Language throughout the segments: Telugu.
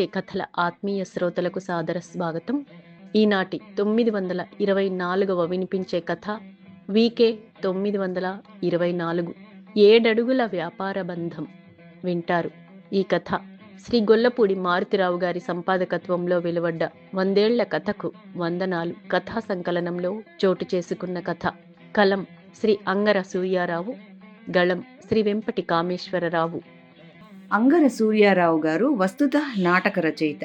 వినిపించే కథల ఆత్మీయ శ్రోతలకు సాదర స్వాగతం. ఈనాటి తొమ్మిది వందల ఇరవై నాలుగవ వినిపించే కథ వీకే తొమ్మిది వందల ఇరవై నాలుగు. ఏడడుగుల వ్యాపార బంధం వింటారు. ఈ కథ శ్రీ గొల్లపూడి మారుతిరావు గారి సంపాదకత్వంలో వెలువడ్డ వందేళ్ళ కథకు వందనాలు. కథా సంకలనంలో చోటు చేసుకున్న కథ కలం శ్రీ అంగర సూర్యారావు గళం శ్రీ వెంపటి కామేశ్వరరావు. అంగర సూర్యారావు గారు వస్తుత నాటక రచయిత.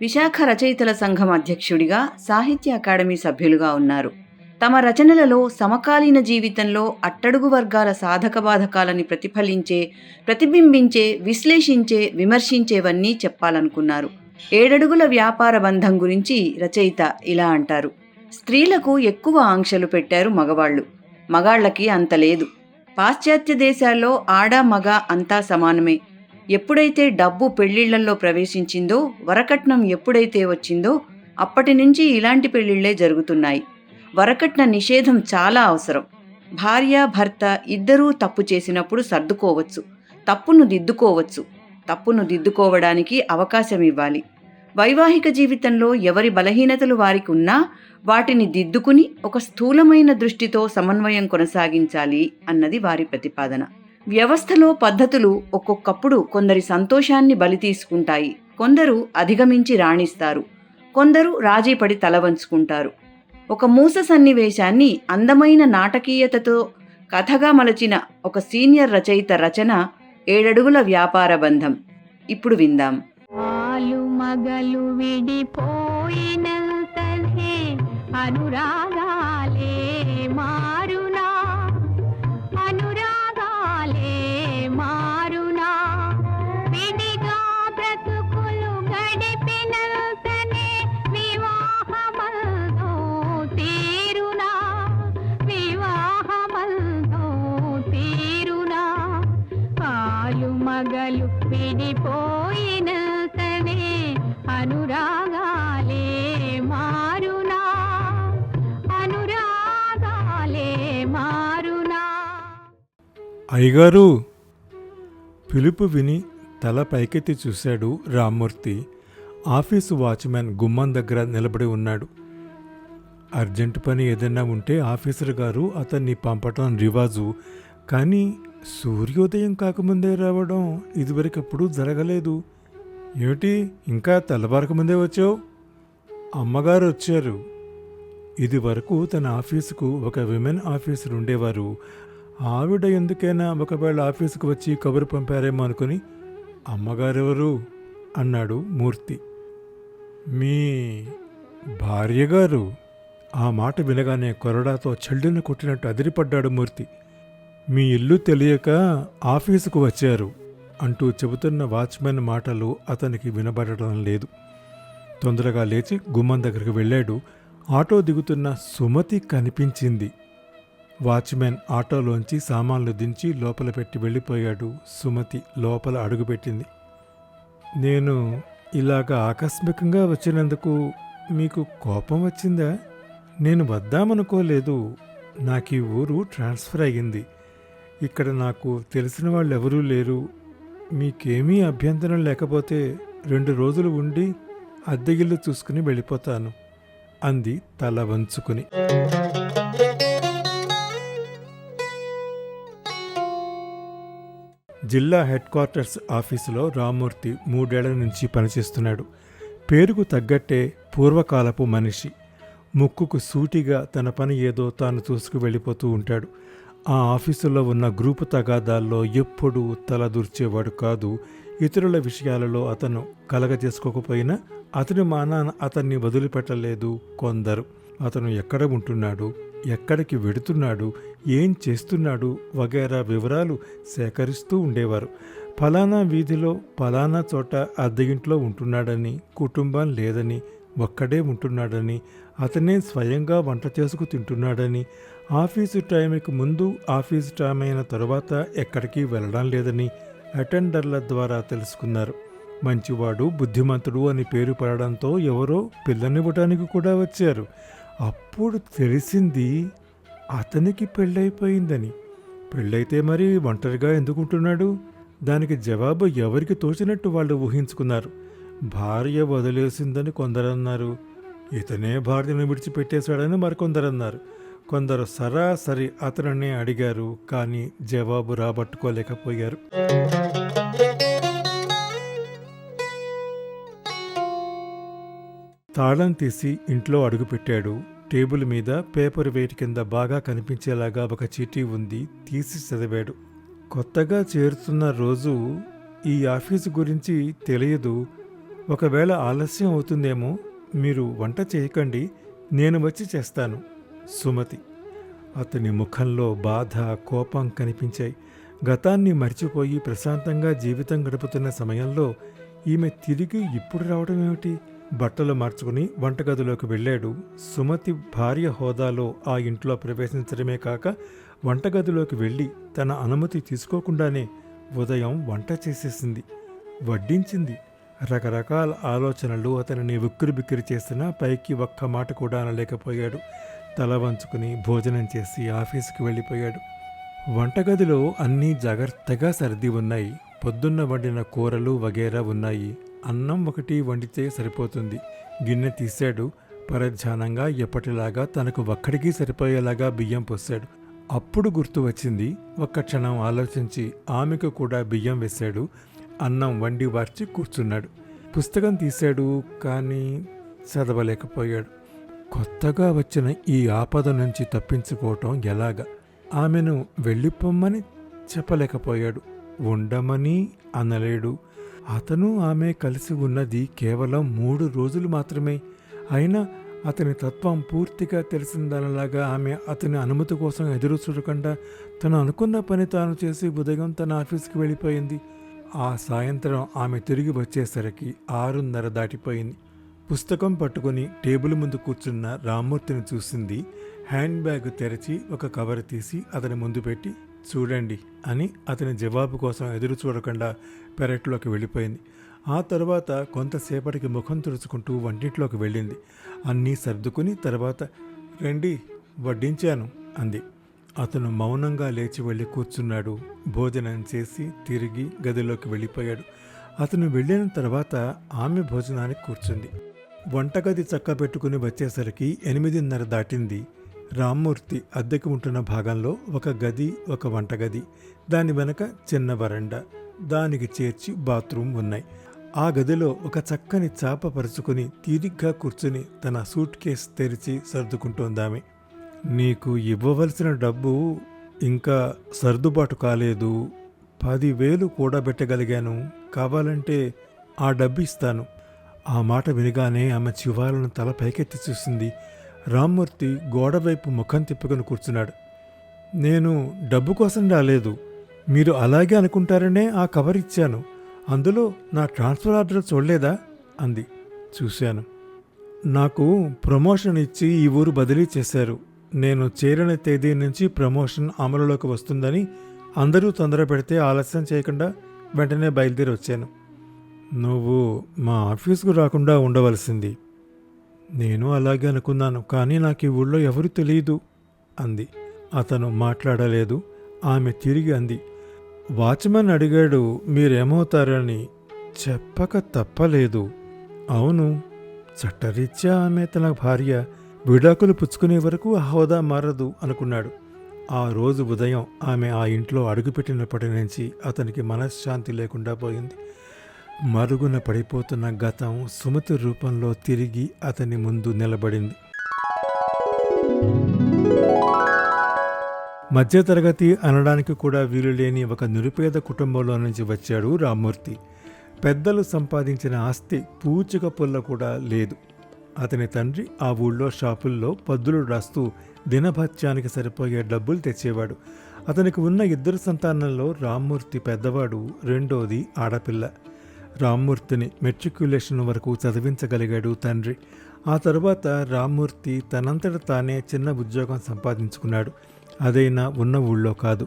విశాఖ రచయితల సంఘం అధ్యక్షుడిగా సాహిత్య అకాడమీ సభ్యులుగా ఉన్నారు. తమ రచనలలో సమకాలీన జీవితంలో అట్టడుగు వర్గాల సాధక బాధకాలని ప్రతిఫలించే ప్రతిబింబించే విశ్లేషించే విమర్శించేవన్నీ చెప్పాలనుకున్నారు. ఏడడుగుల వ్యాపార బంధం గురించి రచయిత ఇలా అంటారు. స్త్రీలకు ఎక్కువ ఆంక్షలు పెట్టారు మగవాళ్ళు. మగాళ్ళకి అంత లేదు. పాశ్చాత్య దేశాల్లో ఆడ మగ అంతా సమానమే. ఎప్పుడైతే డబ్బు పెళ్ళిళ్ళలో ప్రవేశించిందో వరకట్నం ఎప్పుడైతే వచ్చిందో అప్పటి నుంచి ఇలాంటి పెళ్ళిళ్ళే జరుగుతున్నాయి. వరకట్న నిషేధం చాలా అవసరం. భార్య భర్త ఇద్దరూ తప్పు చేసినప్పుడు సర్దుకోవచ్చు. తప్పును దిద్దుకోవచ్చు. తప్పును దిద్దుకోవడానికి అవకాశం ఇవ్వాలి. వైవాహిక జీవితంలో ఎవరి బలహీనతలు వారికి ఉన్నా వాటిని దిద్దుకుని ఒక స్థూలమైన దృష్టితో సమన్వయం కొనసాగించాలి అన్నది వారి ప్రతిపాదన. వ్యవస్థలో పద్ధతులు ఒక్కొక్కప్పుడు కొందరి సంతోషాన్ని బలి తీసుకుంటాయి. కొందరు అధిగమించి రాణిస్తారు. కొందరు రాజీపడి తలవంచుకుంటారు ఒక మూస సన్నివేశాన్ని అందమైన నాటకీయతతో కథగా మలచిన ఒక సీనియర్ రచయిత రచన ఏడడుగుల వ్యాపార బంధం. ఇప్పుడు విందాం. మగలు విడిపోయినంతనే అనురాగా అయ్యగారు! పిలుపు విని తల పైకెత్తి చూశాడు రామ్మూర్తి. ఆఫీసు వాచ్మెన్ గుమ్మం దగ్గర నిలబడి ఉన్నాడు. అర్జెంటు పని ఏదైనా ఉంటే ఆఫీసర్ గారు అతన్ని పంపటం రివాజు. కానీ సూర్యోదయం కాకముందే రావడం ఇదివరకప్పుడు జరగలేదు. ఏమిటి? ఇంకా తెల్లవారకముందే వచ్చావు? అమ్మగారు వచ్చారు. ఇది వరకు తన ఆఫీసుకు ఒక విమెన్ ఆఫీసర్ ఉండేవారు. ఆవిడ ఎందుకైనా ఒకవేళ ఆఫీసుకు వచ్చి కబురు పంపారేమో అనుకుని అమ్మగారెవరు? అన్నాడు మూర్తి. మీ భార్యగారు? ఆ మాట వినగానే కొరడాతో చెల్లిన కొట్టినట్టు అదిరిపడ్డాడు మూర్తి. మీ ఇల్లు తెలియక ఆఫీసుకు వచ్చారు అంటూ చెబుతున్న వాచ్మెన్ మాటలు అతనికి వినబడటం లేదు. తొందరగా లేచి గుమ్మం దగ్గరికి వెళ్ళాడు. ఆటో దిగుతున్న సుమతి కనిపించింది. వాచ్మెన్ ఆటోలోంచి సామాన్లు దించి లోపల పెట్టి వెళ్ళిపోయాడు. సుమతి లోపల అడుగుపెట్టింది నేను ఇలాగ ఆకస్మికంగా వచ్చినందుకు మీకు కోపం వచ్చిందా? నేను వద్దామనుకోలేదు. నాకు ఈ ఊరు ట్రాన్స్ఫర్ అయ్యింది. ఇక్కడ నాకు తెలిసిన వాళ్ళు ఎవరూ లేరు. మీకేమీ అభ్యంతరం లేకపోతే రెండు రోజులు ఉండి అద్దె ఇల్లు చూసుకుని వెళ్ళిపోతాను అంది తల వంచుకుని. జిల్లా హెడ్ క్వార్టర్స్ ఆఫీసులో రామ్మూర్తి మూడేళ్ళ నుంచి పనిచేస్తున్నాడు. పేరుకు తగ్గట్టే పూర్వకాలపు మనిషి. ముక్కుకు సూటిగా తన పని ఏదో తాను చూసుకు వెళ్ళిపోతూ ఉంటాడు. ఆ ఆఫీసులో ఉన్న గ్రూపు తగాదాల్లో ఎప్పుడూ తలదూర్చేవాడు కాదు. ఇతరుల విషయాలలో అతను కలగజేసుకోకపోయినా అతని మానాన అతన్ని వదిలిపెట్టలేదు కొందరు. అతను ఎక్కడ ఉంటున్నాడు? ఎక్కడికి వెడుతున్నాడు ఏం చేస్తున్నాడు వగైరా వివరాలు సేకరిస్తూ ఉండేవారు. ఫలానా వీధిలో ఫలానా చోట అద్దగింట్లో ఉంటున్నాడని కుటుంబం లేదని ఒక్కడే ఉంటున్నాడని అతనే స్వయంగా వంట చేసుకు తింటున్నాడని ఆఫీసు టైంకి ముందు ఆఫీసు టైం అయిన తరువాత ఎక్కడికి వెళ్ళడం లేదని అటెండర్ల ద్వారా తెలుసుకున్నారు. మంచివాడు బుద్ధిమంతుడు అని పేరు పడడంతో ఎవరో పిల్లనివ్వడానికి కూడా వచ్చారు. అప్పుడు తెలిసింది అతనికి పెళ్ళైపోయిందని. పెళ్ళైతే మరి ఒంటరిగా ఎందుకుంటున్నాడు? దానికి జవాబు ఎవరికి తోచినట్టు వాళ్ళు ఊహించుకున్నారు. భార్య వదిలేసిందని కొందరన్నారు. ఇతనే భార్యను విడిచిపెట్టేశాడని మరికొందరన్నారు. కొందరు సరాసరి అతనినే అడిగారు కానీ జవాబు రాబట్టుకోలేకపోయారు. తాళం తీసి ఇంట్లో అడుగుపెట్టాడు. టేబుల్ మీద పేపర్ వెయిట్ కింద బాగా కనిపించేలాగా ఒక చీటీ ఉంది. తీసి చదివాడు. కొత్తగా చేరుతున్న రోజు ఈ ఆఫీసు గురించి తెలియదు. ఒకవేళ ఆలస్యం అవుతుందేమో మీరు వంట చేయకండి. నేను వచ్చి చేస్తాను. సుమతి. అతని ముఖంలో బాధ కోపం కనిపించాయి. గతాన్ని మర్చిపోయి ప్రశాంతంగా జీవితం గడుపుతున్న సమయంలో ఈమె తిరిగి ఇప్పుడు రావడం ఏమిటి బట్టలు మార్చుకుని వంటగదిలోకి వెళ్ళాడు. సుమతి భార్య హోదాలో ఆ ఇంట్లో ప్రవేశించడమే కాక వంటగదిలోకి వెళ్ళి తన అనుమతి తీసుకోకుండానే ఉదయం వంట చేసేసింది. వడ్డించింది. రకరకాల ఆలోచనలు అతనిని ఉక్కిరి బిక్కిరి చేసినా పైకి ఒక్క మాట కూడా అనలేకపోయాడు. తల వంచుకుని భోజనం చేసి ఆఫీసుకి వెళ్ళిపోయాడు. వంటగదిలో అన్నీ జాగ్రత్తగా సర్ది ఉన్నాయి. పొద్దున్న వండిన కూరలు వగేరా ఉన్నాయి. అన్నం ఒకటి వండితే సరిపోతుంది. గిన్నె తీశాడు. పరధ్యానంగా ఎప్పటిలాగా తనకు ఒక్కడికి సరిపోయేలాగా బియ్యం పోశాడు. అప్పుడు గుర్తు వచ్చింది. ఒక్క క్షణం ఆలోచించి ఆమెకు కూడా బియ్యం వేశాడు. అన్నం వండి వార్చి కూర్చున్నాడు. పుస్తకం తీశాడు కానీ చదవలేకపోయాడు. కొత్తగా వచ్చిన ఈ ఆపద నుంచి తప్పించుకోవటం ఎలాగా? ఆమెను వెళ్ళిపోమ్మని చెప్పలేకపోయాడు. ఉండమని అనలేడు. అతను ఆమె కలిసి ఉన్నది కేవలం మూడు రోజులు మాత్రమే. అయినా అతని తత్వం పూర్తిగా తెలిసిందనలాగా ఆమె అతని అనుమతి కోసం ఎదురు చూడకుండా తను అనుకున్న పని తాను చేసి ఉదయం తన ఆఫీస్కి వెళ్ళిపోయింది. ఆ సాయంత్రం ఆమె తిరిగి వచ్చేసరికి ఆరున్నర దాటిపోయింది. పుస్తకం పట్టుకుని టేబుల్ ముందు కూర్చున్న రామ్మూర్తిని చూసింది. హ్యాండ్ బ్యాగ్ తెరిచి ఒక కవర్ తీసి అతని ముందు పెట్టి చూడండి అని అతని జవాబు కోసం ఎదురు చూడకుండా పెరట్లోకి వెళ్ళిపోయింది. ఆ తర్వాత కొంతసేపటికి ముఖం తుడుచుకుంటూ వంటింట్లోకి వెళ్ళింది. అన్నీ సర్దుకుని తర్వాత రండి వడ్డించాను అంది. అతను మౌనంగా లేచి వెళ్ళి కూర్చున్నాడు. భోజనం చేసి తిరిగి గదిలోకి వెళ్ళిపోయాడు. అతను వెళ్ళిన తర్వాత ఆమె భోజనానికి కూర్చుంది. వంటగది చక్క పెట్టుకుని వచ్చేసరికి ఎనిమిదిన్నర దాటింది. రామ్మూర్తి అద్దెకు ఉంటున్న భాగంలో ఒక గది ఒక వంటగది దాని వెనక చిన్న వరండా దానికి చేర్చి బాత్రూమ్ ఉన్నాయి. ఆ గదిలో ఒక చక్కని చాప పరుచుకుని తీరిగ్గా కూర్చుని తన సూట్ కేస్ తెరిచి సర్దుకుంటోందామె. నీకు ఇవ్వవలసిన డబ్బు ఇంకా సర్దుబాటు కాలేదు. పదివేలు కూడబెట్టగలిగాను. కావాలంటే ఆ డబ్బు ఇస్తాను. ఆ మాట వినగానే ఆమె చివాలను తల పైకెత్తి చూసింది. రామ్మూర్తి గోడవైపు ముఖం తిప్పుకొని కూర్చున్నాడు. నేను డబ్బు కోసం రాలేదు. మీరు అలాగే అనుకుంటారనే ఆ కవర్ ఇచ్చాను. అందులో నా ట్రాన్స్ఫర్ ఆర్డర్ చూడలేదా? అంది. చూశాను. నాకు ప్రమోషన్ ఇచ్చి ఈ ఊరు బదిలీ చేశారు. నేను చేరిన తేదీ నుంచి ప్రమోషన్ అమలులోకి వస్తుందని అందరూ తొందర పెడితే ఆలస్యం చేయకుండా వెంటనే బయలుదేరి వచ్చాను. నువ్వు మా ఆఫీస్కు రాకుండా ఉండవలసింది. నేను అలాగే అనుకున్నాను కానీ నాకు ఈ ఊళ్ళో ఎవరు తెలియదు అంది. అతను మాట్లాడలేదు ఆమె తిరిగి అంది. వాచ్మెన్ అడిగాడు మీరేమవుతారని? చెప్పక తప్పలేదు. అవును చట్టరీత్యా ఆమె తన భార్య విడాకులు పుచ్చుకునే వరకు ఆ హోదా మారదు అనుకున్నాడు. ఆ రోజు ఉదయం ఆమె ఆ ఇంట్లో అడుగుపెట్టినప్పటి నుంచి అతనికి మనశ్శాంతి లేకుండా పోయింది. మరుగున పడిపోతున్న గతం సుమతి రూపంలో తిరిగి అతని ముందు నిలబడింది. మధ్యతరగతి అనడానికి కూడా వీలు లేని ఒక నిరుపేద కుటుంబంలో నుంచి వచ్చాడు రామ్మూర్తి. పెద్దలు సంపాదించిన ఆస్తి పూచిక పుల్ల కూడా లేదు. అతని తండ్రి ఆ ఊళ్ళో షాపుల్లో పద్దులు రాస్తూ దినభత్యానికి సరిపోయే డబ్బులు తెచ్చేవాడు. అతనికి ఉన్న ఇద్దరు సంతానంలో రామ్మూర్తి పెద్దవాడు రెండోది ఆడపిల్ల. రామ్మూర్తిని మెట్రిక్యులేషన్ వరకు చదివించగలిగాడు తండ్రి. ఆ తరువాత రామ్మూర్తి తనంతట తానే చిన్న ఉద్యోగం సంపాదించుకున్నాడు. అదైనా ఉన్న ఊళ్ళో కాదు.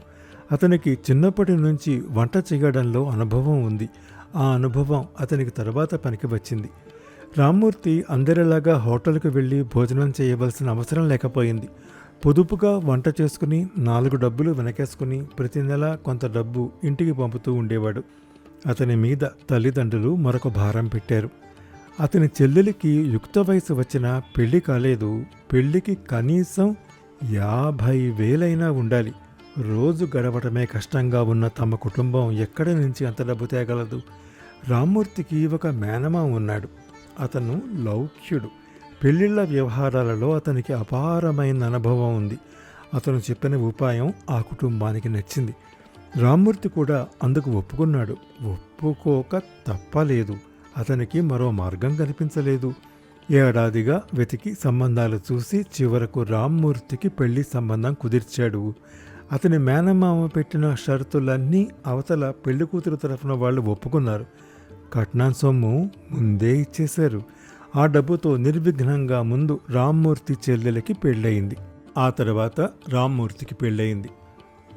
అతనికి చిన్నప్పటి నుంచి వంట చేయడంలో అనుభవం ఉంది. ఆ అనుభవం అతనికి తర్వాత పనికి వచ్చింది. రామ్మూర్తి అందరిలాగా హోటల్కి వెళ్ళి భోజనం చేయవలసిన అవసరం లేకపోయింది. పొదుపుగా వంట చేసుకుని నాలుగు డబ్బులు వెనకేసుకుని ప్రతి నెల కొంత డబ్బు ఇంటికి పంపుతూ ఉండేవాడు. అతని మీద తల్లిదండ్రులు మరొక భారం పెట్టారు. అతని చెల్లెలికి యుక్త వయసు వచ్చినా పెళ్ళి కాలేదు. పెళ్ళికి కనీసం యాభై వేలైనా ఉండాలి. రోజు గడవటమే కష్టంగా ఉన్న తమ కుటుంబం ఎక్కడి నుంచి అంత డబ్బు తేగలదు. రామ్మూర్తికి ఒక మేనమా ఉన్నాడు. అతను లౌక్యుడు. పెళ్ళిళ్ళ వ్యవహారాలలో అతనికి అపారమైన అనుభవం ఉంది. అతను చెప్పిన ఉపాయం ఆ కుటుంబానికి నచ్చింది. రామ్మూర్తి కూడా అందుకు ఒప్పుకున్నాడు. ఒప్పుకోక తప్పలేదు. అతనికి మరో మార్గం కనిపించలేదు. ఏడాదిగా వెతికి సంబంధాలు చూసి చివరకు రామ్మూర్తికి పెళ్ళి సంబంధం కుదిర్చాడు. అతని మేనమామ పెట్టిన షరతులన్నీ అవతల పెళ్ళి కూతురు తరఫున వాళ్ళు ఒప్పుకున్నారు. కట్నం సొమ్ము ముందే ఇచ్చేశారు. ఆ డబ్బుతో నిర్విఘ్నంగా ముందు రామ్మూర్తి చెల్లెలకి పెళ్ళయింది. ఆ తర్వాత రామ్మూర్తికి పెళ్ళయింది.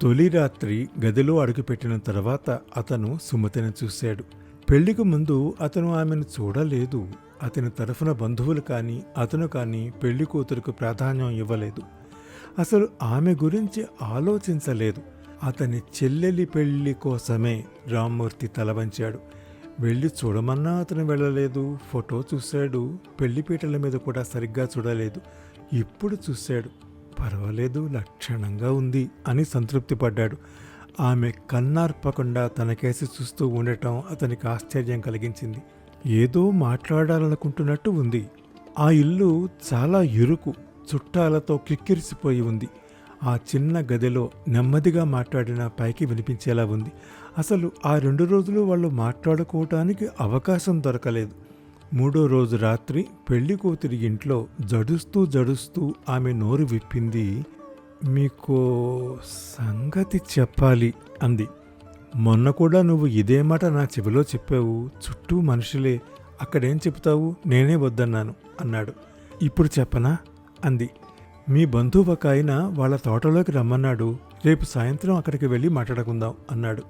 తొలి రాత్రి గదిలో అడుగుపెట్టిన తర్వాత అతను సుమతిని చూశాడు. పెళ్ళికి ముందు అతను ఆమెను చూడలేదు. అతని తరఫున బంధువులు కానీ అతను కానీ పెళ్ళి కూతురుకు ప్రాధాన్యం ఇవ్వలేదు. అసలు ఆమె గురించి ఆలోచించలేదు. అతని చెల్లెలి పెళ్ళి కోసమే రామ్మూర్తి తల వంచాడు వెళ్ళి చూడమన్నా అతను వెళ్ళలేదు. ఫోటో చూశాడు. పెళ్ళిపీటల మీద కూడా సరిగ్గా చూడలేదు. ఇప్పుడు చూశాడు. పర్వాలేదు లక్షణంగా ఉంది అని సంతృప్తిపడ్డాడు ఆమె కన్నార్పకుండా తనకేసి చూస్తూ ఉండటం అతనికి ఆశ్చర్యం కలిగించింది. ఏదో మాట్లాడాలనుకుంటున్నట్టు ఉంది. ఆ ఇల్లు చాలా ఇరుకు చుట్టాలతో కిక్కిరిసిపోయి ఉంది. ఆ చిన్న గదిలో నెమ్మదిగా మాట్లాడిన పైకి వినిపించేలా ఉంది. అసలు ఆ రెండు రోజులు వాళ్ళు మాట్లాడుకోవటానికి అవకాశం దొరకలేదు. మూడో రోజు రాత్రి పెళ్ళి కూతురి ఇంట్లో జడుస్తూ జడుస్తూ ఆమె నోరు విప్పింది మీకు సంగతి చెప్పాలి అంది. మొన్న కూడా నువ్వు ఇదే మాట నా చెవిలో చెప్పావు చుట్టూ మనుషులే. అక్కడేం చెప్తావు నేనే వద్దన్నాను అన్నాడు. ఇప్పుడు చెప్పనా? అంది. మీ బంధువు ఒక ఆయన వాళ్ళ తోటలోకి రమ్మన్నాడు. రేపు సాయంత్రం అక్కడికి వెళ్ళి మాట్లాడుకుందాం అన్నాడు.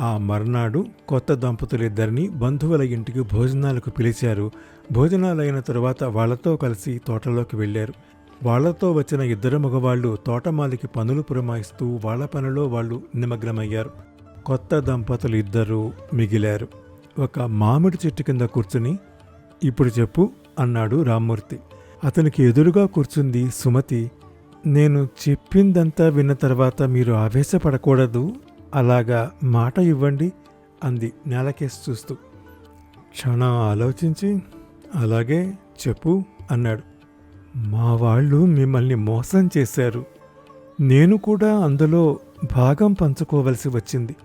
ఆ మర్నాడు కొత్త దంపతులిద్దరినీ బంధువుల ఇంటికి భోజనాలకు పిలిచారు. భోజనాలైన తరువాత వాళ్ళతో కలిసి తోటలోకి వెళ్ళారు. వాళ్ళతో వచ్చిన ఇద్దరు మగవాళ్ళు తోటమాలికి పనులు పురమాయిస్తూ వాళ్ళ పనిలో వాళ్ళు నిమగ్నమయ్యారు. కొత్త దంపతులు ఇద్దరూ మిగిలారు. ఒక మామిడి చెట్టు కింద కూర్చుని ఇప్పుడు చెప్పు అన్నాడు రామ్మూర్తి. అతనికి ఎదురుగా కూర్చుంది సుమతి. నేను చెప్పిందంతా విన్న తర్వాత మీరు ఆవేశపడకూడదు అలాగా మాట ఇవ్వండి అంది నేలకేసి చూస్తూ. క్షణం ఆలోచించి అలాగే చెప్పు అన్నాడు. మా వాళ్ళు మిమ్మల్ని మోసం చేశారు. నేను కూడా అందులో భాగం పంచుకోవలసి వచ్చింది.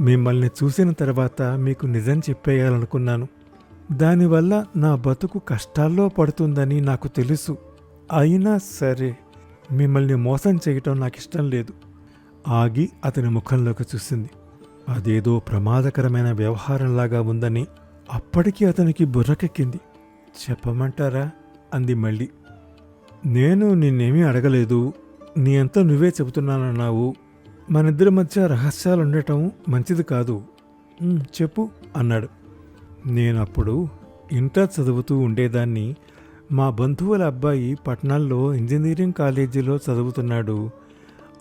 మిమ్మల్ని చూసిన తర్వాత మీకు నిజం చెప్పేయాలనుకున్నాను. దానివల్ల నా బతుకు కష్టాల్లో పడుతుందని నాకు తెలుసు. అయినా సరే మిమ్మల్ని మోసం చేయటం నాకు ఇష్టం లేదు. ఆగి అతని ముఖంలోకి చూసింది. అదేదో ప్రమాదకరమైన వ్యవహారంలాగా ఉందని అప్పటికి అతనికి బుర్రకెక్కింది. చెప్పమంటారా? అంది మళ్ళీ. నేను నిన్నేమీ అడగలేదు. నీ అంతా నువ్వే చెబుతున్నానన్నావు. మనిద్దరి మధ్య రహస్యాలు ఉండటం మంచిది కాదు. చెప్పు అన్నాడు. నేను అప్పుడు ఇంటర్ చదువుతూ ఉండేదాన్ని. మా బంధువుల అబ్బాయి పట్నాల్లో ఇంజనీరింగ్ కాలేజీలో చదువుతున్నాడు.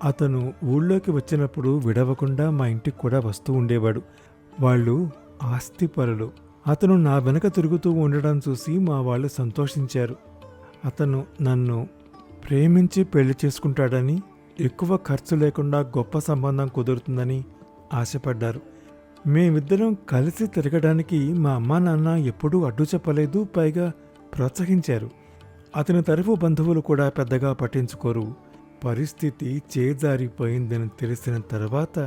అతను ఊళ్ళోకి వచ్చినప్పుడు విడవకుండా మా ఇంటికి కూడా వస్తూ ఉండేవాడు. వాళ్ళు ఆస్తిపరులు. అతను నా వెనక తిరుగుతూ ఉండడం చూసి మా వాళ్ళు సంతోషించారు. అతను నన్ను ప్రేమించి పెళ్ళి చేసుకుంటాడని ఎక్కువ ఖర్చు లేకుండా గొప్ప సంబంధం కుదురుతుందని ఆశపడ్డారు. మేమిద్దరం కలిసి తిరగడానికి మా అమ్మా నాన్న ఎప్పుడూ అడ్డు చెప్పలేదు పైగా ప్రోత్సహించారు. అతని తరఫు బంధువులు కూడా పెద్దగా పట్టించుకోరు. పరిస్థితి చేజారిపోయిందని తెలిసిన తర్వాత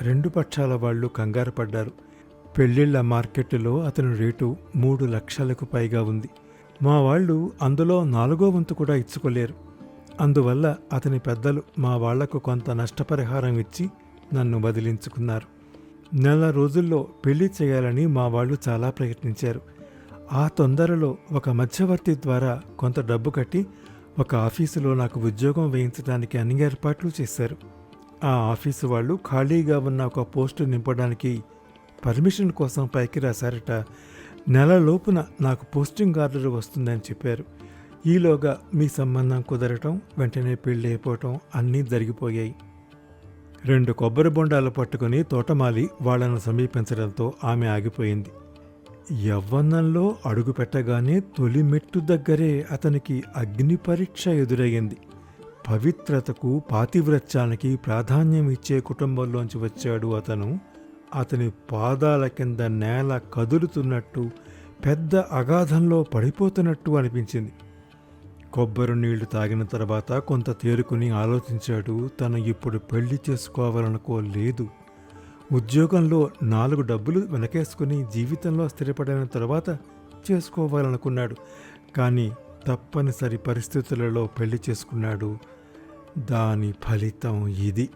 రెండు పక్షాల వాళ్ళు కంగారు పడ్డారు. పెళ్ళిళ్ళ మార్కెట్లో అతని రేటు మూడు లక్షలకు పైగా ఉంది. మా వాళ్ళు అందులో నాలుగో వంతు కూడా ఇచ్చుకోలేరు. అందువల్ల అతని పెద్దలు మా వాళ్ళకు కొంత నష్టపరిహారం ఇచ్చి నన్ను బదిలించుకున్నారు నెల రోజుల్లో పెళ్ళి చేయాలని మా వాళ్ళు చాలా ప్రయత్నించారు. ఆ తొందరలో ఒక మధ్యవర్తి ద్వారా కొంత డబ్బు కట్టి ఒక ఆఫీసులో నాకు ఉద్యోగం వేయించడానికి అన్ని ఏర్పాట్లు చేశారు. ఆ ఆఫీసు వాళ్ళు ఖాళీగా ఉన్న ఒక పోస్టు నింపడానికి పర్మిషన్ కోసం పైకి రాశారట. నెల లోపున నాకు పోస్టింగ్ ఆర్డర్ వస్తుందని చెప్పారు. ఈలోగా మీ సంబంధం కుదరటం వెంటనే పెళ్ళి అయిపోవటం అన్నీ జరిగిపోయాయి. రెండు కొబ్బరి బొండాలు పట్టుకుని తోటమాలి వాళ్ళను సమీపించడంతో ఆమె ఆగిపోయింది. యవ్వనంలో అడుగుపెట్టగానే తొలి మెట్టు దగ్గరే అతనికి అగ్ని పరీక్ష ఎదురయ్యింది. పవిత్రతకు పాతివ్రత్యానికి ప్రాధాన్యం ఇచ్చే కుటుంబంలోంచి వచ్చాడు అతను. అతని పాదాల కింద నేల కదులుతున్నట్టు పెద్ద అగాధంలో పడిపోతున్నట్టు అనిపించింది. కొబ్బరి నీళ్ళు తాగిన తర్వాత కొంత తేరుకుని ఆలోచించాడు తను ఇప్పుడు పెళ్ళి చేసుకోవాలనుకోలేదు. ఉద్యోగంలో నాలుగు డబ్బులు వెనకేసుకుని జీవితంలో స్థిరపడిన తర్వాత చేసుకోవాలనుకున్నాడు. కానీ తప్పనిసరి పరిస్థితులలో పెళ్ళి చేసుకున్నాడు. దాని ఫలితం ఇది.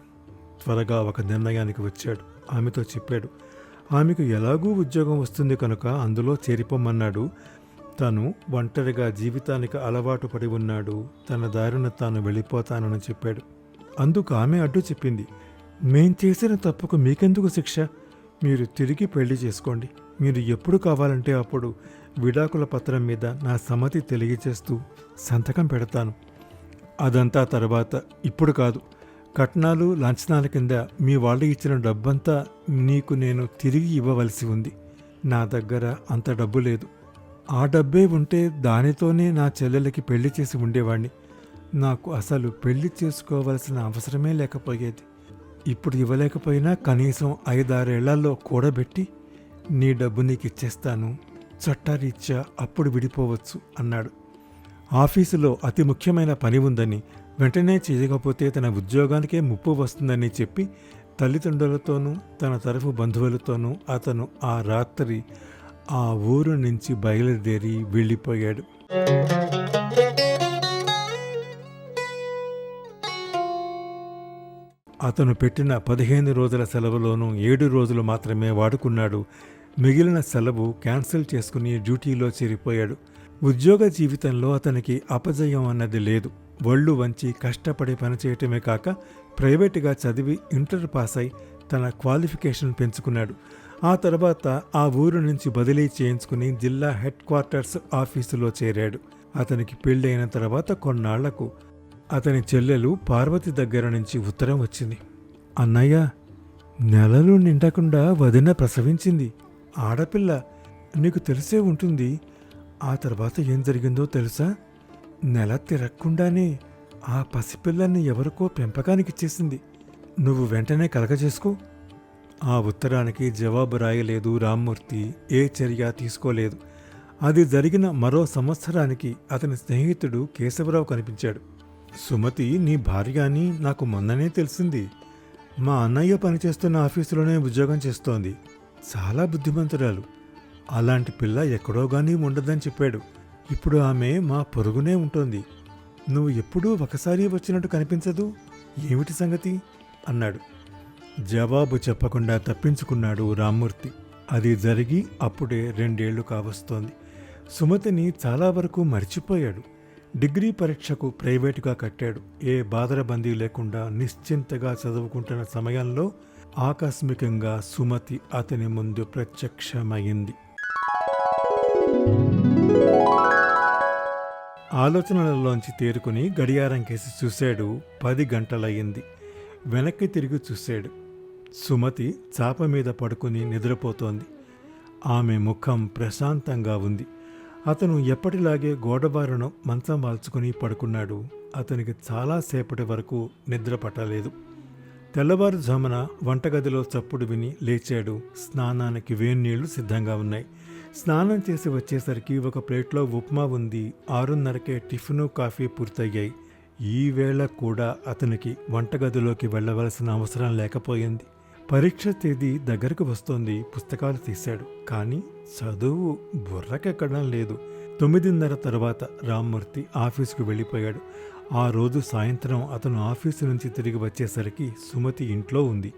త్వరగా ఒక నిర్ణయానికి వచ్చాడు. ఆమెతో చెప్పాడు. ఆమెకు ఎలాగూ ఉద్యోగం వస్తుంది కనుక అందులో చేరిపోమన్నాడు. తను ఒంటరిగా జీవితానికి అలవాటు పడి ఉన్నాడు. తన దారిన తాను వెళ్ళిపోతానని చెప్పాడు. అందుకు ఆమె అడ్డు చెప్పింది. మేం చేసిన తప్పుకు మీకెందుకు శిక్ష? మీరు తిరిగి పెళ్ళి చేసుకోండి. మీరు ఎప్పుడు కావాలంటే అప్పుడు విడాకుల పత్రం మీద నా సమ్మతి తెలియజేస్తూ సంతకం పెడతాను. అదంతా తర్వాత. ఇప్పుడు కాదు. కట్నాలు లాంఛనాల కింద మీ వాళ్ళు ఇచ్చిన డబ్బంతా నీకు నేను తిరిగి ఇవ్వవలసి ఉంది. నా దగ్గర అంత డబ్బు లేదు. ఆ డబ్బే ఉంటే దానితోనే నా చెల్లెలకి పెళ్ళి చేసి ఉండేవాణ్ణి. నాకు అసలు పెళ్ళి చేసుకోవలసిన అవసరమే లేకపోయేది. ఇప్పుడు ఇవ్వలేకపోయినా కనీసం ఐదారేళ్ళలో కూడబెట్టి నీ డబ్బు నీకు ఇచ్చేస్తాను చట్టారీత్యా అప్పుడు విడిపోవచ్చు అన్నాడు. ఆఫీసులో అతి ముఖ్యమైన పని ఉందని వెంటనే చేయకపోతే తన ఉద్యోగానికే ముప్పు వస్తుందని చెప్పి తల్లిదండ్రులతోనూ తన తరఫు బంధువులతోనూ అతను ఆ రాత్రి ఆ ఊరు నుంచి బయలుదేరి వెళ్ళిపోయాడు. అతను పెట్టిన పదిహేను రోజుల సెలవులోనూ ఏడు రోజులు మాత్రమే వాడుకున్నాడు. మిగిలిన సెలవు క్యాన్సిల్ చేసుకుని డ్యూటీలో చేరిపోయాడు. ఉద్యోగ జీవితంలో అతనికి అపజయం అన్నది లేదు. ఒళ్ళు వంచి కష్టపడి పనిచేయటమే కాక ప్రైవేటుగా చదివి ఇంటర్ పాస్ అయి తన క్వాలిఫికేషన్ పెంచుకున్నాడు. ఆ తర్వాత ఆ ఊరు నుంచి బదిలీ చేయించుకుని జిల్లా హెడ్ క్వార్టర్స్ ఆఫీసులో చేరాడు. అతనికి పెళ్ళైన తర్వాత కొన్నాళ్ళకు అతని చెల్లెలు పార్వతి దగ్గర నుంచి ఉత్తరం వచ్చింది. అన్నయ్య నెలలు నిండకుండా వదిన ప్రసవించింది. ఆడపిల్ల నీకు తెలిసే ఉంటుంది. ఆ తర్వాత ఏం జరిగిందో తెలుసా? నెల తిరగకుండానే ఆ పసిపిల్లని ఎవరికో పెంపకానికి ఇచ్చేసింది నువ్వు వెంటనే కలగజేసుకో. ఆ ఉత్తరానికి జవాబు రాయలేదు రామ్మూర్తి. ఏ చర్య తీసుకోలేదు. అది జరిగిన మరో సంవత్సరానికి అతని స్నేహితుడు కేశవరావు కనిపించాడు. సుమతి నీ భార్య అని నాకు మొన్ననే తెలిసింది. మా అన్నయ్య పనిచేస్తున్న ఆఫీసులోనే ఉద్యోగం చేస్తోంది. చాలా బుద్ధిమంతురాలు. అలాంటి పిల్ల ఎక్కడో గానీ ఉండదని చెప్పాడు. ఇప్పుడు ఆమె మా పొరుగునే ఉంటుంది. నువ్వు ఎప్పుడూ ఒకసారి వచ్చినట్టు కనిపించదు? ఏమిటి సంగతి? అన్నాడు. జవాబు చెప్పకుండా తప్పించుకున్నాడు రామ్మూర్తి. అది జరిగి అప్పుడే రెండేళ్ళు కావస్తోంది. సుమతిని చాలా వరకు మర్చిపోయాడు. డిగ్రీ పరీక్షకు ప్రైవేటుగా కట్టాడు. ఏ బాదరబందీ లేకుండా నిశ్చింతగా చదువుకుంటున్న సమయంలో ఆకస్మికంగా సుమతి అతని ముందు ప్రత్యక్షమైంది ఆలోచనలలోంచి తేరుకుని గడియారం కేసి చూశాడు. పది గంటలయ్యింది. వెనక్కి తిరిగి చూశాడు. సుమతి చాప మీద పడుకుని నిద్రపోతోంది. ఆమె ముఖం ప్రశాంతంగా ఉంది. అతను ఎప్పటిలాగే గోడబారును మంచం వాల్చుకుని పడుకున్నాడు. అతనికి చాలాసేపటి వరకు నిద్ర పట్టలేదు. తెల్లవారుజామున వంటగదిలో చప్పుడు విని లేచాడు. స్నానానికి వేన్నీళ్ళు సిద్ధంగా ఉన్నాయి. స్నానం చేసి వచ్చేసరికి ఒక ప్లేట్లో ఉప్మా ఉంది. ఆరున్నరకే టిఫిను కాఫీ పూర్తయ్యాయి. ఈ వేళ కూడా అతనికి వంటగదిలోకి వెళ్ళవలసిన అవసరం లేకపోయింది. పరీక్ష తేదీ దగ్గరకు వస్తోంది పుస్తకాలు తీశాడు. కానీ చదువు బుర్రకెక్కడం లేదు. తొమ్మిదిన్నర తర్వాత రామ్మూర్తి ఆఫీసుకు వెళ్ళిపోయాడు. ఆ రోజు సాయంత్రం అతను ఆఫీసు నుంచి తిరిగి వచ్చేసరికి సుమతి ఇంట్లో ఉంది.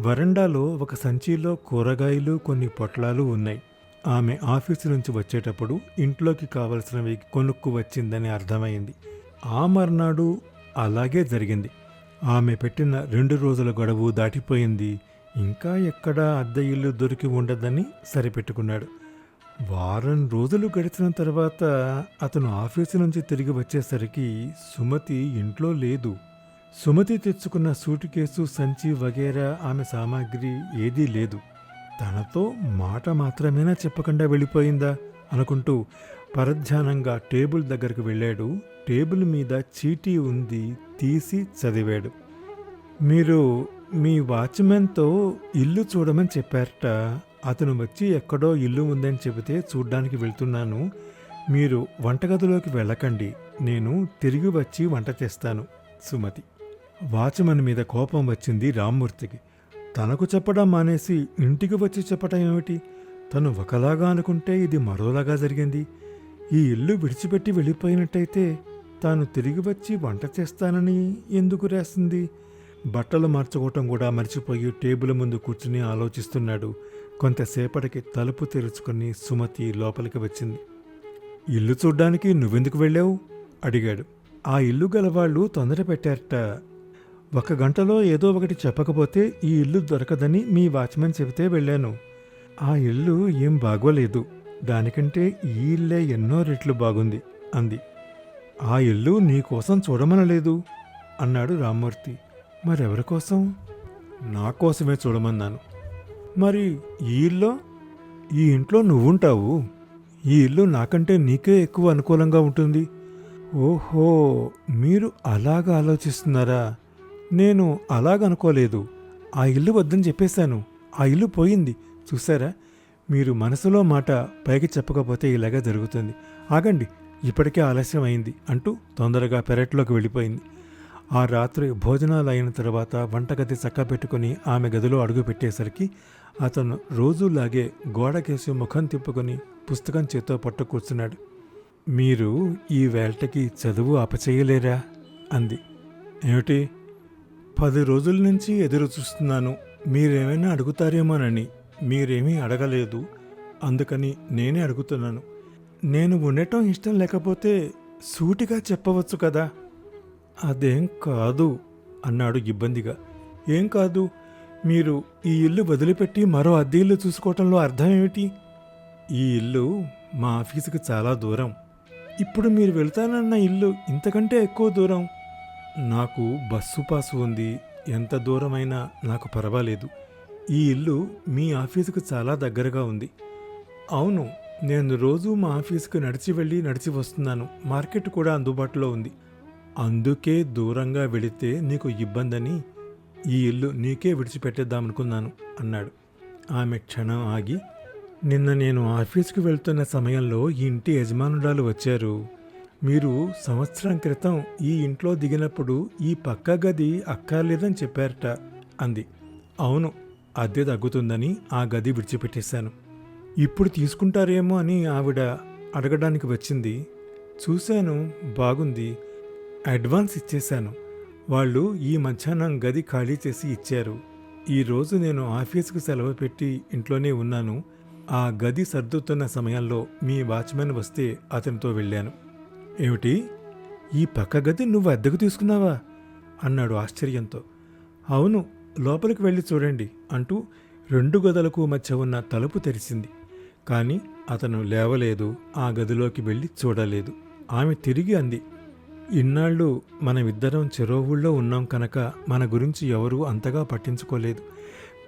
వరండాలో ఒక సంచిలో కూరగాయలు కొన్ని పొట్లాలు ఉన్నాయి. ఆమె ఆఫీసు నుంచి వచ్చేటప్పుడు ఇంట్లోకి కావలసినవి కొనుక్కు వచ్చిందని అర్థమైంది. ఆ మర్నాడు అలాగే జరిగింది. ఆమె పెట్టిన రెండు రోజుల గడువు దాటిపోయింది. ఇంకా ఎక్కడా అద్దె ఇల్లు దొరికి ఉండదని సరిపెట్టుకున్నాడు. వారం రోజులు గడిచిన తర్వాత అతను ఆఫీసు నుంచి తిరిగి వచ్చేసరికి సుమతి ఇంట్లో లేదు. సుమతి తెచ్చుకున్న సూటు కేసు సంచి వగేరా ఆమె సామాగ్రి ఏదీ లేదు. తనతో మాట మాత్రమేనా చెప్పకుండా వెళ్ళిపోయిందా అనుకుంటూ పరధ్యానంగా టేబుల్ దగ్గరకు వెళ్ళాడు. టేబుల్ మీద చీటీ ఉంది తీసి చదివాడు. మీరు మీ వాచ్మెన్తో ఇల్లు చూడమని చెప్పారట. అతను వచ్చి ఎక్కడో ఇల్లు ఉందని చెబితే చూడ్డానికి వెళ్తున్నాను. మీరు వంటగదిలోకి వెళ్ళకండి. నేను తిరిగి వచ్చి వంట చేస్తాను. సుమతి. వాచ్మెన్ మీద కోపం వచ్చింది రామ్మూర్తికి. తనకు చెప్పడం మానేసి ఇంటికి వచ్చి చెప్పటం ఏమిటి? తను ఒకలాగా అనుకుంటే ఇది మరోలాగా జరిగింది. ఈ ఇల్లు విడిచిపెట్టి వెళ్ళిపోయినట్టయితే తాను తిరిగి వచ్చి వంట చేస్తానని ఎందుకు రాసింది? బట్టలు మార్చుకోవటం కూడా మర్చిపోయి టేబుల్ ముందు కూర్చుని ఆలోచిస్తున్నాడు. కొంతసేపటికి తలుపు తెరుచుకుని సుమతి లోపలికి వచ్చింది. ఇల్లు చూడ్డానికి నువ్వెందుకు వెళ్ళావు? అడిగాడు. ఆ ఇల్లు గలవాళ్ళు తొందర పెట్టారట. ఒక గంటలో ఏదో ఒకటి చెప్పకపోతే ఈ ఇల్లు దొరకదని మీ వాచ్మెన్ చెబితే వెళ్ళాను. ఆ ఇల్లు ఏం బాగోలేదు. దానికంటే ఈ ఇల్లే ఎన్నో రెట్లు బాగుంది అంది. ఆ ఇల్లు నీకోసం చూడమనలేదు అన్నాడు రామ్మూర్తి. మరెవరి కోసం? నా కోసమే చూడమన్నాను. మరి ఈ ఇల్లు? ఈ ఇంట్లో నువ్వుంటావు. ఈ ఇల్లు నాకంటే నీకే ఎక్కువ అనుకూలంగా ఉంటుంది. ఓహో మీరు అలాగా ఆలోచిస్తున్నారా? నేను అలాగనుకోలేదు ఆ ఇల్లు వద్దని చెప్పేశాను. ఆ ఇల్లు పోయింది. చూసారా మీరు మనసులో మాట పైకి చెప్పకపోతే ఇలాగా జరుగుతుంది. ఆగండి ఇప్పటికే ఆలస్యం అయింది అంటూ తొందరగా పెరట్లోకి వెళ్ళిపోయింది. ఆ రాత్రి భోజనాలు అయిన తర్వాత వంటగది చక్కబెట్టుకుని ఆమె గదిలో అడుగుపెట్టేసరికి అతను రోజులాగే గోడకేసి ముఖం తిప్పుకొని పుస్తకం చేత్తో పట్టు కూర్చున్నాడు. మీరు ఈ వేల్టకి చదువు అపచేయలేరా అంది. ఏమిటి? పది రోజుల నుంచి ఎదురు చూస్తున్నాను. మీరేమైనా అడుగుతారేమోనని. మీరేమీ అడగలేదు. అందుకని నేనే అడుగుతున్నాను. నేను ఉండటం ఇష్టం లేకపోతే సూటిగా చెప్పవచ్చు కదా? అదేం కాదు అన్నాడు ఇబ్బందిగా. ఏం కాదు? మీరు ఈ ఇల్లు వదిలిపెట్టి మరో అద్దె ఇల్లు చూసుకోవటంలో అర్థం ఏమిటి? ఈ ఇల్లు మా ఆఫీసుకి చాలా దూరం. ఇప్పుడు మీరు వెళ్తానన్న ఇల్లు ఇంతకంటే ఎక్కువ దూరం. నాకు బస్సు పాసు ఉంది. ఎంత దూరమైనా నాకు పర్వాలేదు. ఈ ఇల్లు మీ ఆఫీసుకు చాలా దగ్గరగా ఉంది. అవును నేను రోజు మా ఆఫీసుకు నడిచి వెళ్ళి నడిచి వస్తున్నాను. మార్కెట్ కూడా అందుబాటులో ఉంది. అందుకే దూరంగా వెళితే నీకు ఇబ్బందని ఈ ఇల్లు నీకే విడిచిపెట్టేద్దామనుకున్నాను అన్నాడు. ఆమె క్షణం ఆగి నిన్న నేను ఆఫీస్కి వెళ్తున్న సమయంలో ఈ ఇంటి యజమానురాలు వచ్చారు. మీరు సంవత్సరం క్రితం ఈ ఇంట్లో దిగినప్పుడు ఈ పక్క గది అక్కర్లేదని చెప్పారట అంది. అవును అద్దె తగ్గుతుందని ఆ గది విడిచిపెట్టేశాను. ఇప్పుడు తీసుకుంటారేమో అని ఆవిడ అడగడానికి వచ్చింది. చూశాను బాగుంది. అడ్వాన్స్ ఇచ్చేశాను. వాళ్ళు ఈ మధ్యాహ్నం గది ఖాళీ చేసి ఇచ్చారు. ఈరోజు నేను ఆఫీసుకు సెలవు పెట్టి ఇంట్లోనే ఉన్నాను. ఆ గది సర్దుతున్న సమయంలో మీ వాచ్మెన్ వస్తే అతనితో వెళ్ళాను. ఏమిటి? ఈ పక్క గది నువ్వు అద్దెకు తీసుకున్నావా? అన్నాడు ఆశ్చర్యంతో. అవును లోపలికి వెళ్ళి చూడండి అంటూ రెండు గదులకు మధ్య ఉన్న తలుపు తెరిచింది. కానీ అతను లేవలేదు ఆ గదిలోకి వెళ్ళి చూడలేదు. ఆమె తిరిగి అంది ఇన్నాళ్ళు మనమిద్దరం చెరో ఊళ్ళో ఉన్నాం కనుక మన గురించి ఎవరూ అంతగా పట్టించుకోలేదు.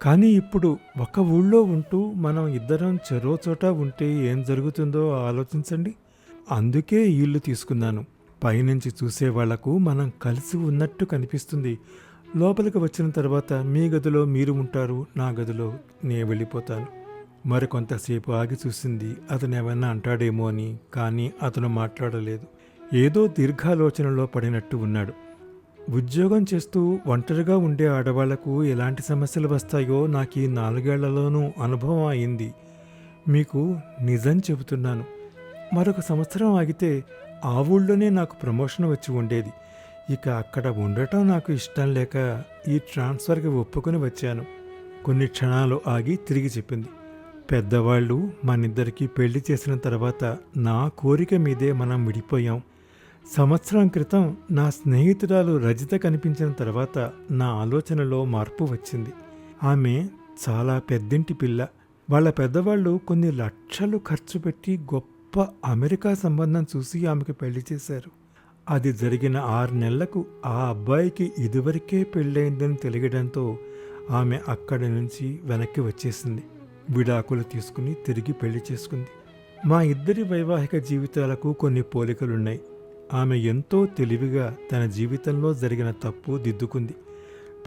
కానీ ఇప్పుడు ఒక ఊళ్ళో ఉంటూ మనం ఇద్దరం చెరో చోట ఉంటే ఏం జరుగుతుందో ఆలోచించండి. అందుకే ఈ ఇల్లు తీసుకున్నాను. పైనుంచి చూసే వాళ్ళకు మనం కలిసి ఉన్నట్టు కనిపిస్తుంది. లోపలికి వచ్చిన తర్వాత మీ గదిలో మీరు ఉంటారు నా గదిలో నే వెళ్ళిపోతాను. మరికొంతసేపు ఆగి చూసింది అతను ఏమైనా అంటాడేమో అని కానీ అతను మాట్లాడలేదు. ఏదో దీర్ఘాలోచనలో పడినట్టు ఉన్నాడు. ఉద్యోగం చేస్తూ ఒంటరిగా ఉండే ఆడవాళ్ళకు ఎలాంటి సమస్యలు వస్తాయో నాకు ఈ నాలుగేళ్ళలోనూ అనుభవం అయింది. మీకు నిజం చెబుతున్నాను. మరొక సంవత్సరం ఆగితే ఆ ఊళ్ళోనే నాకు ప్రమోషన్ వచ్చి ఉండేది. ఇక అక్కడ ఉండటం నాకు ఇష్టం లేక ఈ ట్రాన్స్ఫర్కి ఒప్పుకొని వచ్చాను. కొన్ని క్షణాలు ఆగి తిరిగి చెప్పింది. పెద్దవాళ్ళు మనిద్దరికీ పెళ్ళి చేసిన తర్వాత నా కోరిక మీదే మనం విడిపోయాం. సంవత్సరం క్రితం నా స్నేహితురాలు రజిత కనిపించిన తర్వాత నా ఆలోచనలో మార్పు వచ్చింది. ఆమె చాలా పెద్దింటి పిల్ల. వాళ్ళ పెద్దవాళ్ళు కొన్ని లక్షలు ఖర్చు పెట్టి గొప్ప అమెరికా సంబంధం చూసి ఆమెకు పెళ్ళి చేశారు. అది జరిగిన ఆరు నెలలకు ఆ అబ్బాయికి ఇదివరకే పెళ్ళైందని తెలియడంతో ఆమె అక్కడి నుంచి వెనక్కి వచ్చేసింది. విడాకులు తీసుకుని తిరిగి పెళ్ళి చేసుకుంది. మా ఇద్దరి వైవాహిక జీవితాలకు కొన్ని పోలికలున్నాయి. ఆమె ఎంతో తెలివిగా తన జీవితంలో జరిగిన తప్పు దిద్దుకుంది.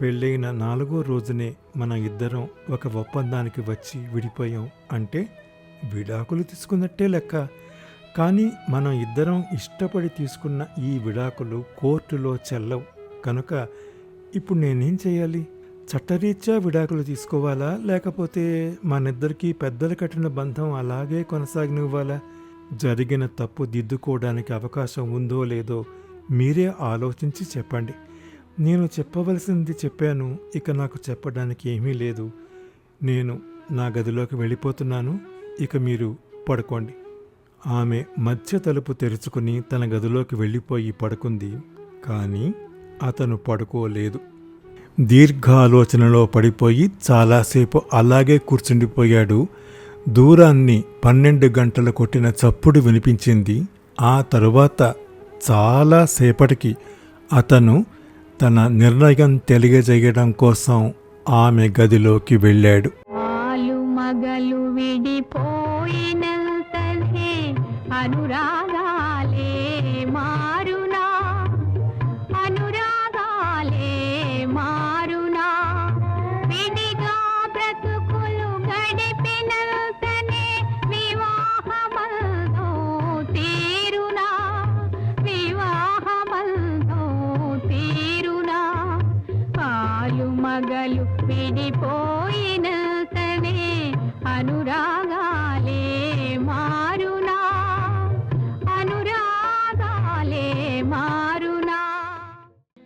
పెళ్ళైన నాలుగో రోజునే మన ఇద్దరం ఒక ఒప్పందానికి వచ్చి విడిపోయాం అంటే విడాకులు తీసుకున్నట్టే లెక్క. కానీ మనం ఇద్దరం ఇష్టపడి తీసుకున్న ఈ విడాకులు కోర్టులో చెల్లవు. కనుక ఇప్పుడు నేనేం చేయాలి? చట్టరీత్యా విడాకులు తీసుకోవాలా? లేకపోతే మనిద్దరికీ పెద్దలు కట్టిన బంధం అలాగే కొనసాగనివ్వాలా? జరిగిన తప్పు దిద్దుకోవడానికి అవకాశం ఉందో లేదో మీరే ఆలోచించి చెప్పండి. నేను చెప్పవలసింది చెప్పాను ఇక నాకు చెప్పడానికి ఏమీ లేదు. నేను నా గదిలోకి వెళ్ళిపోతున్నాను ఇక మీరు పడుకోండి. ఆమె మధ్య తలుపు తెరుచుకుని తన గదిలోకి వెళ్ళిపోయి పడుకుంది కానీ అతను పడుకోలేదు. దీర్ఘాలోచనలో పడిపోయి చాలాసేపు అలాగే కూర్చుండిపోయాడు. దూరాన్ని పన్నెండు గంటలు కొట్టిన చప్పుడు వినిపించింది. ఆ తరువాత చాలాసేపటికి అతను తన నిర్ణయం తెలియజేయడం కోసం ఆమె గదిలోకి వెళ్ళాడు. అనురాగ పగలు విడిపోయిన విడిపోయినంతనే అనురాగాలే మారునా. అనురాగాలే మారునా.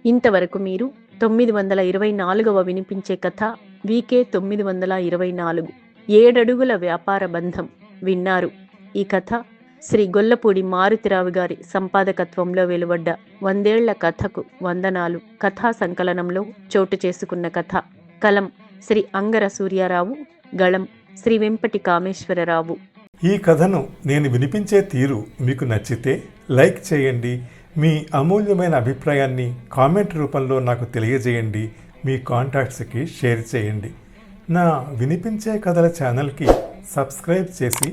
ఇంతవరకు మీరు తొమ్మిది వందల ఇరవై నాలుగవ వినిపించే కథ వికే తొమ్మిది వందల ఇరవై నాలుగు. ఏడడుగుల వ్యాపార బంధం విన్నారు. ఈ కథ శ్రీ గొల్లపూడి మారుతిరావు గారి సంపాదకత్వంలో వెలువడ్డ వందేళ్ళ కథకు వందనాలు. కథా సంకలనంలో చోటు చేసుకున్న కథ. కలం శ్రీ అంగర సూర్యారావు గళం శ్రీ వెంపటి కామేశ్వరరావు. ఈ కథను నేను వినిపించే తీరు మీకు నచ్చితే లైక్ చేయండి. మీ అమూల్యమైన అభిప్రాయాన్ని కామెంట్ రూపంలో నాకు తెలియజేయండి. మీ కాంటాక్ట్స్కి షేర్ చేయండి. నా వినిపించే కథల ఛానల్కి సబ్స్క్రైబ్ చేసి